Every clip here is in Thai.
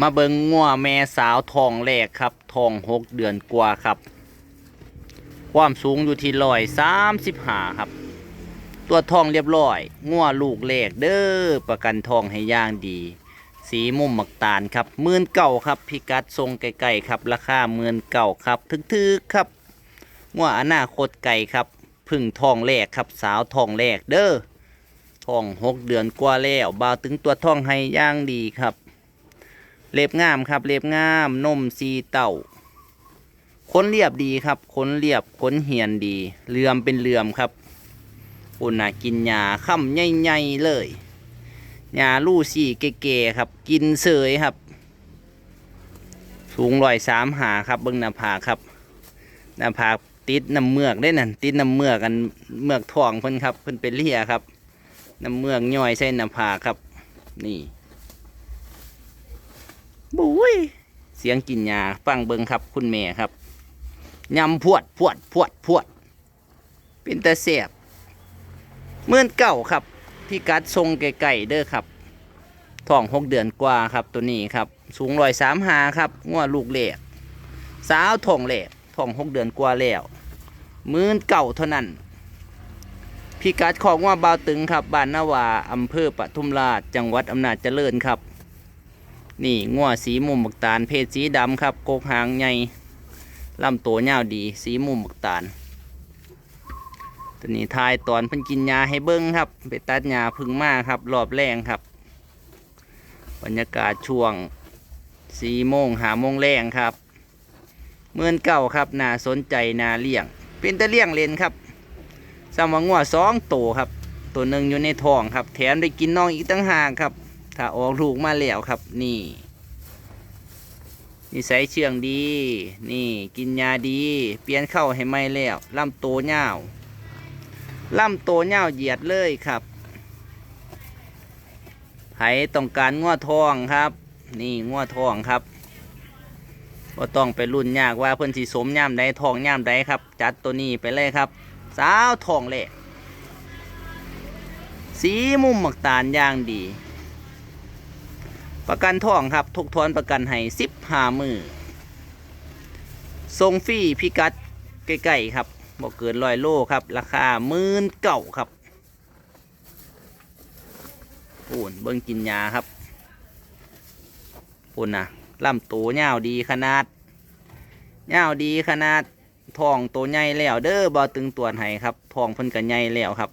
มาเบิงงัวแม่สาวทองแรกครับทองหกเดือนกว่าครับ ความสูงอยู่ที่ร้อยสามสิบห้าครับ ตัวทองเรียบร้อยงัวลูกแรกเด้อประกันทองให้ย่างดี สีมุมหมักตาลครับมื่นเก่าครับพิกัดทรงไก่ๆครับ ราคามื่นเก่าครับทึกๆครับงัวอนาคตไก่ครับพึ่งทองแรกครับสาวทองแรกเด้อทองหกเดือนกว่าแล้วบ่าวถึงตัวทองให้ย่างดีครับ เล็บงามครับ เล็บงามนมซีเต่าขนเรียบดีครับขนเรียบขนเหียนดีเลื่อมเป็นเลื่อมครับอุ่นน่ะกินหญ้าค่ำใหญ่ๆเลยหญ้าลู่สี่เก๋ๆครับ กินเสยครับ สูงร้อยสามหาครับเบิ้งหน้าผากครับหน้าผากติดน้ำเมือกได้นั่นติดน้ำเมือกกันเมือกทองเพิ่นครับเพิ่นเป็นเลียครับน้ำเมือกย่อยใส่หน้าผากครับ นี่ บุ้ยเสียงกินยาฟังเบิงครับ คุณแม่ครับยำพวดพวดพวดพวด เป็นตะเสียบเมื่อนเก่าครับ พี่กัดทรงไก่ๆเด้อครับท้องหกเดือนกว่าครับตัวนี้ครับ สูงร้อยสามหาครับง้วลูกเหลกสาวท้องเหลกท้องหกเดือนกว่าแล้วมื่นเก่าเท่านั้นพี่กัดของว่าบาวตึงครับบ้านนาวาอำเภอปทุมราช จังหวัดอำนาจเจริญครับ นี่งัวสีมุมบักตาล เพศสีดำครับโกกหางใหญ่ลำตัวยาวดี สีมุมบักตาลตัวนี้ทายตอนเพิ่นกินยาให้เบิ้งครับ ไปตัดยาพึ่งมาครับรอบแรงครับ บรรยากาศช่วงสีโมงหาโมงแรงครับเมื่อนเก่าครับน่าสนใจน่าเลี้ยง เป็นตะเลี้ยงเลนครับสามวังงัวสองตัวครับ ตัวหนึ่งอยู่ในท้องครับ แถมได้กินน้องอีกตั้งหากครับ ถ้าออกลูกมาแล้วครับ นี่นิสัยเชื่องดี นี่กินยาดี เปลี่ยนเข้าให้ไม่แล้วลำโตเง่าวลำโตเง่าเหยียดเลยครับไผต้องการง้อทองครับ นี่ง้อทองครับก็ต้องไปรุ่นยากว่าเพื่อนสีสมย่ามใดทองย่ามใดครับ จัดตัวนี้ไปเลยครับ สาวทองแหลกสีมุมหมักตาลย่างดี ประกันทองครับทุกทอนประกันให้สิบห้ามือทรงฟรีพิกัดใกล้ๆครับบอกเกินร้อยโลครับ ราคาหมื่นเก่าครับปูนเบิ้งกินยาครับปูนนะลำตัวเงาดีขนาดเงาดีขนาดทองตัวใหญ่แล้วเด้อบอตึงตัวนให้ครับทองเพิ่นกันใหญ่แล้วครับ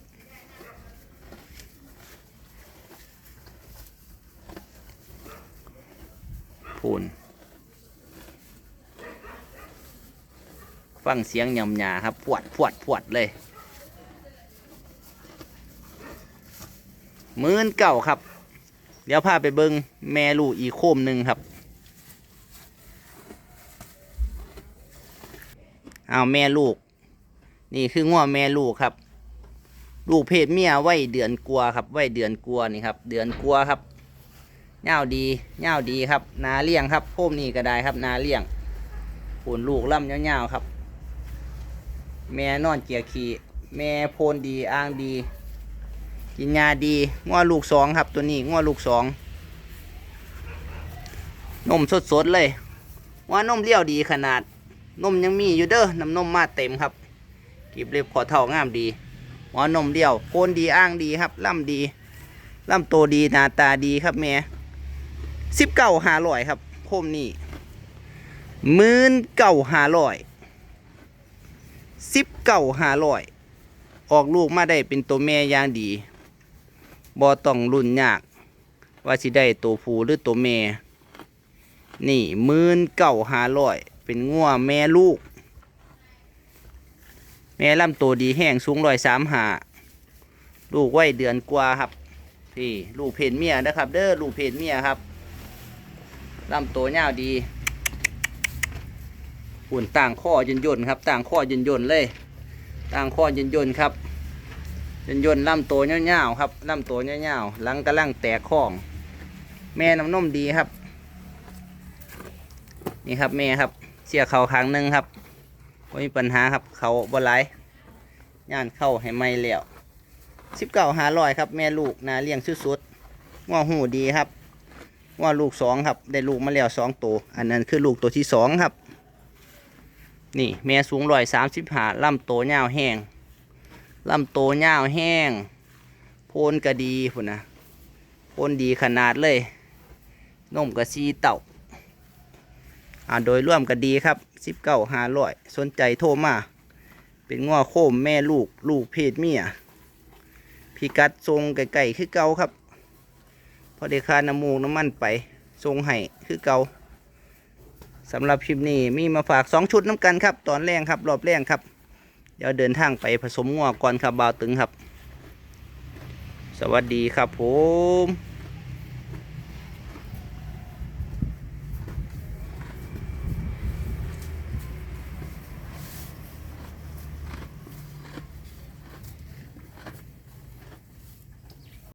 พูน ฟังเสียงยำหยาครับ พวดพวดพวดเลยหมื่นเก่าครับ เดี๋ยวพาไปเบิงแม่ลูกอีโคมหนึ่งครับ เอาแม่ลูก นี่คือง้อแม่ลูกครับ ลูกเพศเมียไว้เดือนกลัวครับ ไว้เดือนกลัวนี่ครับ เดือนกลัวครับ เงาดีเงาดีครับ นาเลี้ยงครับโพมนี่ก็ได้ครับนาเลี้ยงผลลูกล่ำเงาๆครับ แม่นอนเกียร์ขี่แม่โพนดีอ้างดี กินยาดีง้อลูกสองครับตัวนี้ง้อลูกสองนมสดๆเลย ว่านมเลี้ยวดีขนาด นมยังมีอยู่เด้อน้ำนมมาเต็มครับกีบเล็บขอเท่างามดีหัวนมเลี้ยวโพนดีอ้างดีครับล่ำดีล่ำโตดีหน้าตาดีครับแม่ สิบเก้าหาร้อยครับโคมนี่หมื่นเก้าหาร้อยสิบเก้าหาร้อยออกลูกมาได้เป็นตัวแม่อย่างดีบ่ต้องรุ่นยาก ว่าสิได้ตัวผู้หรือตัวแม่ นี่หมื่นเก้าหาร้อยเป็นงัวแม่ลูก แม่ลำตัวดีแห้งสูงร้อยสามหาลูกไว้เดือนกว่าครับพี่ลูกเพนเมียนะครับ เด้อลูกเพนเมียครับ ลำตัวยาวดีหุ่นต่างข้อยืนยนครับ ต่างข้อยืนยนเลย ต่างข้อยืนยนครับยืนยนลำตัวยาวๆครับลำตัวยาวๆหลังกำลังแตกข้อง แม่น้ำนมดีครับ นี่ครับแม่ครับ เสียเขาครั้งหนึ่งครับไม่มีปัญหาครับเขาบ่ไหลายย่านเข้าให้ไม่แล้วสิบเก้าหาลอยครับ แม่ลูกนาเลี้ยงสุดๆงอหูดีครับ ว่าลูกสองครับ ได้ลูกมาแล้วสองตัวอันนั้นคือลูกตัวที่สองครับ นี่แม่สูงร้อยสามสิบห้าลำโตวยาแห้งลำโตวยาแห้ง โพนกระดีพุ่นนะโพนดีขนาดเลยนมกระซีเต่าอ่าโดยร่วมก็ดีครับสิบเก้าห้าร้อยสนใจโทรมา เป็นง้อโคมแม่ลูกลูกเพศเมียพิกัดทรงไก่ๆคือเก่าครับ อได้ค่าน้ำมูกน้ำมันไปทรงไห้คือเก่าสำหรับคลิปนี้มีมาฝากสองชุดน้ำกันครับ ตอนแรกครับ รอบแรกครับ เดี๋ยวเดินทางไปผสมง้อก่อนครับบาวตึงครับ สวัสดีครับผม